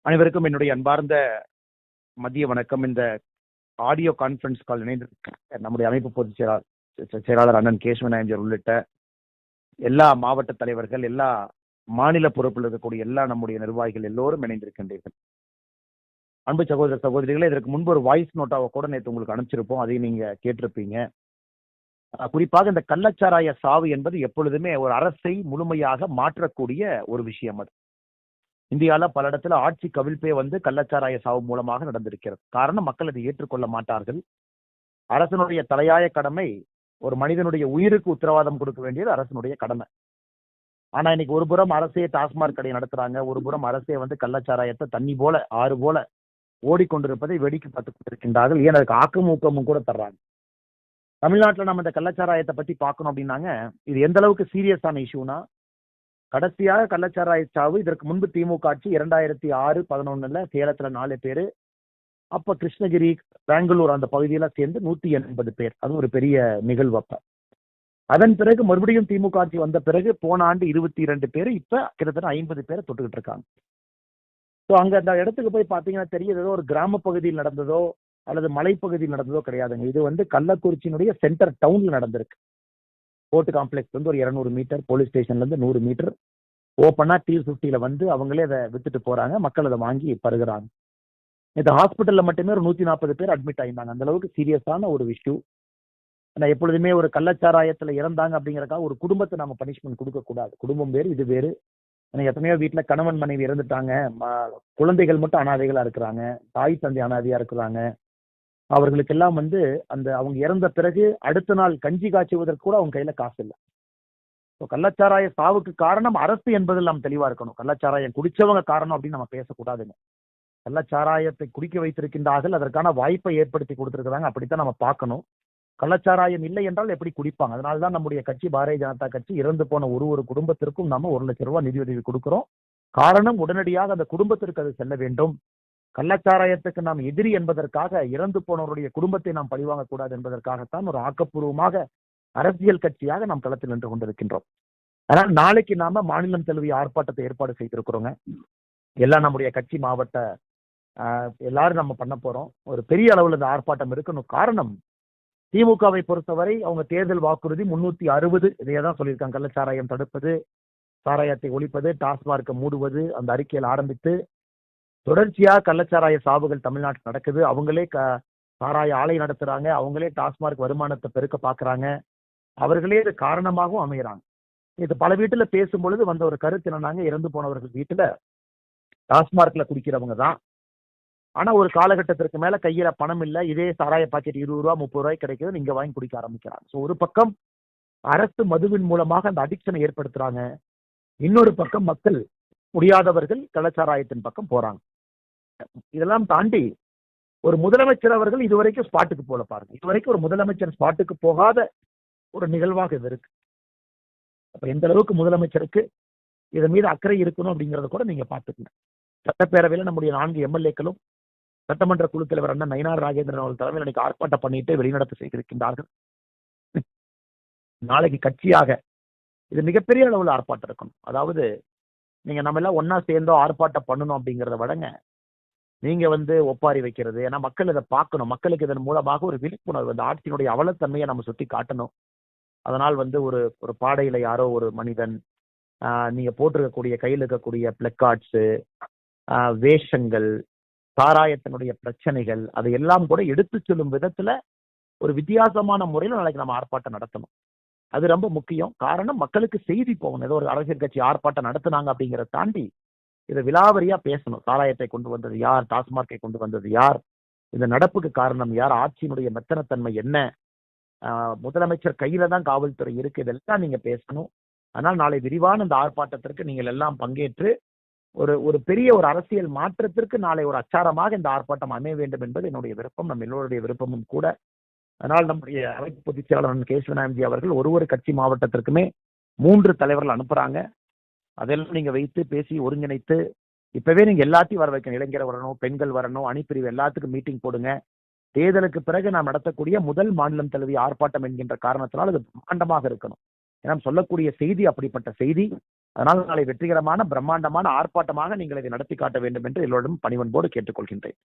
அனைவருக்கும் என்னுடைய அன்பார்ந்த மதிய வணக்கம். இந்த ஆடியோ கான்ஃபரன்ஸ் கால் இணைந்திருக்க நம்முடைய அமைப்பு பொதுச் செயலாளர் செ- செயலாளர் அண்ணன் கேசவநாயஞ்சர் உள்ளிட்ட எல்லா மாவட்ட தலைவர்கள் எல்லா மாநில பொறுப்பில் இருக்கக்கூடிய எல்லா நம்முடைய நிர்வாகிகள் எல்லோரும் இணைந்திருக்கின்றீர்கள். அன்பு சகோதர சகோதரிகளே இதற்கு முன்பு ஒரு வாய்ஸ் நோட்டாவை கூட நேற்று உங்களுக்கு அனுப்பிச்சிருப்போம். அதையும் நீங்க கேட்டிருப்பீங்க. குறிப்பாக இந்த கள்ளச்சாராய சாவு என்பது எப்பொழுதுமே ஒரு அரசை முழுமையாக மாற்றக்கூடிய ஒரு விஷயம் அது. இந்தியால பல இடத்துல ஆட்சி கவிழ்ப்பே வந்து கள்ளச்சாராய சாவு மூலமாக நடந்திருக்கிறது. காரணம் மக்கள் அதை ஏற்றுக்கொள்ள மாட்டார்கள். அரசனுடைய தலையாய கடமை ஒரு மனிதனுடைய உயிருக்கு உத்தரவாதம் கொடுக்க வேண்டியது அரசனுடைய கடமை. ஆனா இன்னைக்கு ஒரு புறம் அரசே டாஸ்மாக் கடை நடத்துறாங்க ஒரு புறம் அரசே வந்து கள்ளச்சாராயத்தை தண்ணி போல ஆறு போல ஓடிக்கொண்டிருப்பதை வேடிக்கை பார்த்து கொண்டிருக்கின்றார்கள். ஏன் அதுக்கு ஆக்கமூக்கமும் கூட தர்றாங்க. தமிழ்நாட்டுல நம்ம இந்த கள்ளச்சாராயத்தை பத்தி பார்க்கணும் அப்படின்னாங்க. இது எந்த அளவுக்கு சீரியஸான இஷ்யூனா கடைசியாக கள்ளச்சாராய சாவு. இதற்கு முன்பு திமுக ஆட்சி இரண்டாயிரத்தி ஆறு பதினொன்னுல சேலத்துல நாலு பேரு. அப்ப கிருஷ்ணகிரி பெங்களூர் அந்த பகுதியெல்லாம் சேர்ந்து நூத்தி எண்பது பேர். அது ஒரு பெரிய நிகழ்வு அப்ப. அதன் பிறகு மறுபடியும் திமுக ஆட்சி வந்த பிறகு போன ஆண்டு இருபத்தி இரண்டு பேர் இப்ப கிட்டத்தட்ட ஐம்பது பேரை தொட்டுக்கிட்டு இருக்காங்க. ஸோ அங்க அந்த இடத்துக்கு போய் பாத்தீங்கன்னா தெரியுது ஏதோ ஒரு கிராம பகுதியில் நடந்ததோ அல்லது மலைப்பகுதியில் நடந்ததோ கிடையாதுங்க. இது வந்து கள்ளக்குறிச்சியினுடைய சென்டர் டவுன்ல நடந்திருக்கு. கோர்ட் காம்ப்ளெக்ஸ் வந்து ஒரு இரநூறு மீட்டர் போலீஸ் ஸ்டேஷன்ல இருந்து நூறு மீட்டர். ஓப்பனா டி ஃபிஃப்டியில வந்து அவங்களே அதை வித்துட்டு போறாங்க. மக்கள் அதை வாங்கி பருகிறாங்க. இந்த ஹாஸ்பிட்டல்ல மட்டுமே ஒரு நூத்தி நாற்பது பேர் அட்மிட் ஆயிருந்தாங்க. அந்த அளவுக்கு சீரியஸான ஒரு இஷ்யூ ஆனா எப்பொழுதுமே ஒரு கள்ளச்சாராயத்துல இறந்தாங்க அப்படிங்கறக்காக ஒரு குடும்பத்தை நம்ம பனிஷ்மெண்ட் கொடுக்க கூடாது. குடும்பம் வேறு இது வேறு. ஏன்னா எத்தனையோ வீட்டில் கணவன் மனைவி இறந்துட்டாங்க. குழந்தைகள் மட்டும் அனாதைகளாக இருக்கிறாங்க. தாய் தந்தை அனாதையாக இருக்கிறாங்க. அவர்களுக்கெல்லாம் வந்து அந்த அவங்க இறந்த பிறகு அடுத்த நாள் கஞ்சி காய்ச்சுவதற்கு கூட அவங்க கையில காசு இல்லை. ஸோ கள்ளச்சாராய சாவுக்கு காரணம் அரசு என்பதில் நாம் தெளிவா இருக்கணும். கள்ளச்சாராயம் குடிச்சவங்க காரணம் அப்படின்னு நம்ம பேசக்கூடாதுங்க. கள்ளச்சாராயத்தை குடிக்க வைத்திருக்கின்றார்கள் அதற்கான வாய்ப்பை ஏற்படுத்தி கொடுத்திருக்கிறாங்க. அப்படித்தான் நம்ம பார்க்கணும். கள்ளச்சாராயம் இல்லை என்றால் எப்படி குடிப்பாங்க? அதனால தான் நம்முடைய கட்சி பாரதிய ஜனதா கட்சி இறந்து போன ஒரு ஒரு குடும்பத்திற்கும் நாம ஒரு லட்சம் ரூபாய் நிதியுதவி கொடுக்கிறோம். காரணம் உடனடியாக அந்த குடும்பத்திற்கு அது செல்ல வேண்டும். கள்ளச்சாராயத்துக்கு நாம் எதிரி என்பதற்காக இறந்து போனவருடைய குடும்பத்தை நாம் பழிவாங்க கூடாது என்பதற்காகத்தான் ஒரு ஆக்கப்பூர்வமாக அரசியல் கட்சியாக நாம் களத்தில் நின்று கொண்டிருக்கின்றோம். ஆனால் நாளைக்கு நாம மாநிலம் தழுவிய ஆர்ப்பாட்டத்தை ஏற்பாடு செய்திருக்கிறோங்க. எல்லாம் நம்முடைய கட்சி மாவட்ட ஆஹ், எல்லாரும் நம்ம பண்ண போறோம். ஒரு பெரிய அளவில் இந்த ஆர்ப்பாட்டம் இருக்கணும். காரணம் திமுகவை பொறுத்தவரை அவங்க தேர்தல் வாக்குறுதி முன்னூத்தி அறுபது. இதையே தான் சொல்லியிருக்காங்க. கள்ளச்சாராயம் தடுப்பது சாராயத்தை ஒழிப்பது டாஸ்மார்க்கை மூடுவது அந்த அறிக்கையில் ஆரம்பித்து தொடர்ச்சியா கள்ளச்சாராய சாவுகள் தமிழ்நாட்டில் நடக்குது. அவங்களே க சாராய ஆலை நடத்துறாங்க. அவங்களே டாஸ்மார்க் வருமானத்தை பெருக்க பாக்குறாங்க. அவர்களே இது காரணமாகவும் அமைகிறாங்க இது பல வீட்டுல பேசும் பொழுது வந்த ஒரு கருத்து என்னன்னாங்க இறந்து போனவர்கள் வீட்டுல டாஸ்மார்க்ல குடிக்கிறவங்க தான். ஆனா ஒரு காலகட்டத்திற்கு மேல கையில பணம் இல்ல. இதே சாராய பாக்கெட் இருபது ரூபா முப்பது ரூபாய் கிடைக்குது. நீங்க வாங்கி குடிக்க ஆரம்பிக்கிறாங்க. ஸோ ஒரு பக்கம் அரசு மதுவின் மூலமாக அந்த அடிக்ஷனை ஏற்படுத்துறாங்க. இன்னொரு பக்கம் மக்கள் முடியாதவர்கள் கள்ளச்சாராயத்தின் பக்கம் போறாங்க. இதெல்லாம் தாண்டி ஒரு முதலமைச்சர் அவர்கள் இதுவரைக்கும் ஸ்பாட்டுக்கு போல பாருங்க. இதுவரைக்கும் ஒரு முதலமைச்சர் ஸ்பாட்டுக்கு போகாத ஒரு நிகழ்வாக இது இருக்கு. அப்ப எந்த அளவுக்கு முதலமைச்சருக்கு இதன் மீது அக்கறை இருக்கணும் அப்படிங்கறத கூட நீங்க பாத்துக்கணும் சட்டப்பேரவையில நம்முடைய நான்கு எம்எல்ஏக்களும் சட்டமன்ற குழு தலைவர் அண்ணன் நயினார் ராஜேந்திரன் அவர்கள் தலைமையில் இன்னைக்கு ஆர்ப்பாட்டம் பண்ணிட்டு வெளிநடப்பு செய்திருக்கின்றார்கள். நாளைக்கு கட்சியாக இது மிகப்பெரிய அளவில் ஆர்ப்பாட்டம் இருக்கணும். அதாவது நீங்க நம்ம எல்லாம் ஒன்னா சேர்ந்தோ ஆர்ப்பாட்டம் பண்ணணும் அப்படிங்கிறத விடங்க நீங்க வந்து ஒப்பாரி வைக்கிறது. ஏன்னா மக்கள் இதை பார்க்கணும். மக்களுக்கு இதன் மூலமாக ஒரு விழிப்புணர்வு அந்த ஆட்சியினுடைய அவலத்தன்மையை நம்ம சுட்டி காட்டணும். அதனால் வந்து ஒரு ஒரு பாடையில யாரோ ஒரு மனிதன் ஆஹ், நீங்க போட்டிருக்கக்கூடிய கையில் இருக்கக்கூடிய பிளக்கார்ட்ஸு வேஷங்கள் சாராயத்தினுடைய பிரச்சனைகள் அதை எல்லாம் கூட எடுத்து சொல்லும் விதத்துல ஒரு வித்தியாசமான முறையில் நாளைக்கு நம்ம ஆர்ப்பாட்டம் நடத்தணும். அது ரொம்ப முக்கியம். காரணம் மக்களுக்கு செய்தி போகணும். ஏதோ ஒரு அரசியல் கட்சி ஆர்ப்பாட்டம் நடத்துனாங்க அப்படிங்கிறத தாண்டி இதை விலாவரியா பேசணும். சாராயத்தை கொண்டு வந்தது யார்? டாஸ்மார்க்கை கொண்டு வந்தது யார்? இந்த நடப்புக்கு காரணம் யார்? ஆட்சியினுடைய மெத்தனத்தன்மை என்ன? முதலமைச்சர் கையில தான் காவல்துறை இருக்கு. இதெல்லாம் நீங்க பேசணும். ஆனால் நாளை விரிவான இந்த ஆர்ப்பாட்டத்திற்கு நீங்கள் எல்லாம் பங்கேற்று ஒரு ஒரு பெரிய ஒரு அரசியல் மாற்றத்திற்கு நாளை ஒரு அச்சாரமாக இந்த ஆர்ப்பாட்டம் அமைய வேண்டும் என்பது என்னுடைய விருப்பம். நம் எல்லோருடைய விருப்பமும் கூட. அதனால் நம்முடைய அமைப்பு பொதுச் செயலாளர் கேசவநாயம்ஜி அவர்கள் ஒரு ஒரு கட்சி மாவட்டத்திற்குமே மூன்று தலைவர்கள் அனுப்புறாங்க. அதெல்லாம் நீங்க வைத்து பேசி ஒருங்கிணைத்து இப்பவே நீங்க எல்லாத்தையும் வர வைக்கணும். இளைஞர் வரணும் பெண்கள் வரணும் அணிப்பிரிவு எல்லாத்துக்கும் மீட்டிங் போடுங்க. தேர்தலுக்கு பிறகு நாம் நடத்தக்கூடிய முதல் மாநிலம் தழுவிய ஆர்ப்பாட்டம் என்கின்ற காரணத்தினால் அது பிரம்மாண்டமாக இருக்கணும். ஏன்னா சொல்லக்கூடிய செய்தி அப்படிப்பட்ட செய்தி. அதனால் நாளை வெற்றிகரமான பிரம்மாண்டமான ஆர்ப்பாட்டமாக நீங்கள் இதை நடத்தி காட்ட வேண்டும் என்று எல்லோரும் பணிவன்போடு கேட்டுக்கொள்கின்றேன்.